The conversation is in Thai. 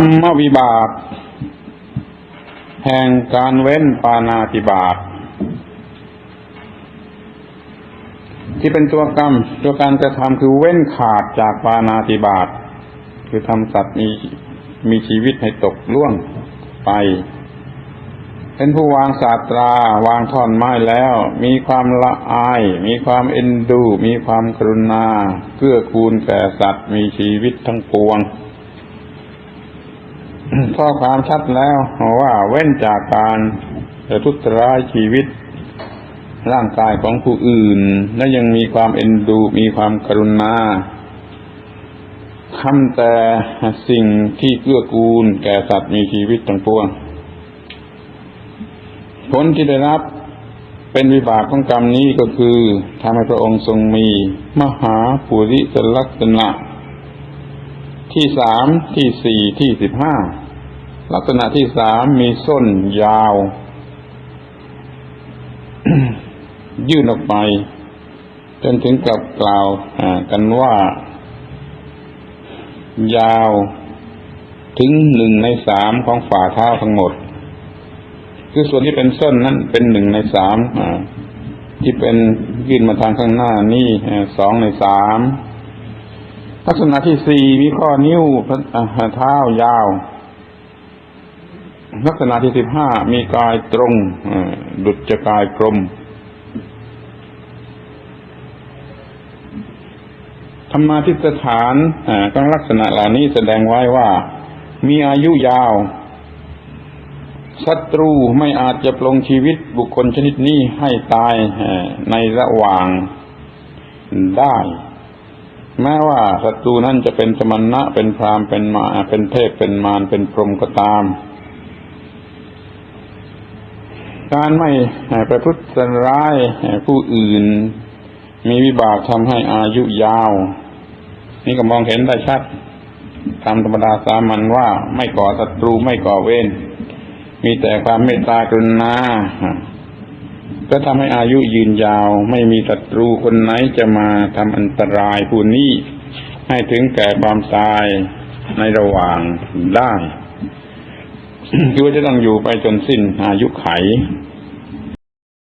รรมวิบาก แห่งการเว้นปานาติบาตที่เป็นตัวกรรม ตัวการกระทำคือเว้นขาดจากปานาติบาตคือทำสัตว์มีมีชีวิตให้ตกล่วงไป เป็นผู้วางศาสตราวางท่อนไม้แล้ว มีความละอาย มีความเอ็นดู มีความกรุณาเกื้อกูลแก่สัตว์มีชีวิตทั้งปวง ข้อความชัดแล้วว่าเว้นจากการประทุษร้ายชีวิต ร่างกายของผู้อื่น และยังมีความเอ็นดูมีความกรุณาทำแต่สิ่งที่เกื้อกูล แก่สัตว์มีชีวิตทั้งปวง ผลที่ได้รับเป็นวิบากของกรรมนี้ก็คือทำให้พระองค์ทรงมี มหาปุริสลักษณะ ที่สามที่สี่ที่สิบห้า ลักษณะที่สามมีส้นยาว ยื่นออกไป จนถึงกับกล่าวกันว่า ยาวถึงหนึ่งในสามของฝ่าเท้าทั้งหมด คือส่วนที่เป็นส้นนั้นเป็นหนึ่งในสามที่เป็นยื่นมาทางข้างหน้านี่สองในสามลักษณะที่สี่มีข้อนิ้วเท้ายาว ลักษณะที่สิบห้ามีกายตรงดุจจะกายกลมธรรมาทิสถานก็ลักษณะเหล่านี้แสดงไว้ว่า มีอายุยาวศัตรูไม่อาจจะปลงชีวิตบุคคลชนิดนี้ให้ตายในระหว่างได้ แม้ว่าศัตรูนั้นจะเป็นสมณะเป็นพรามเป็นมาเป็นเทพเป็นมารเป็นพรหมก็ตาม การไม่ประพฤติร้ายผู้อื่น มีวิบากทำให้อายุยาว นี่ก็มองเห็นได้ชัดตามธรรมดาสามัญว่าไม่ก่อศัตรูไม่ก่อเวรมีแต่ความเมตตากรุณาก็ทำให้อายุยืนยาว ไม่มีศัตรูคนไหนจะมาทำอันตรายผู้นี้ให้ถึงแก่ความตายในระหว่างได้ คือว่าจะต้องอยู่ไปจนสิ้นอายุไข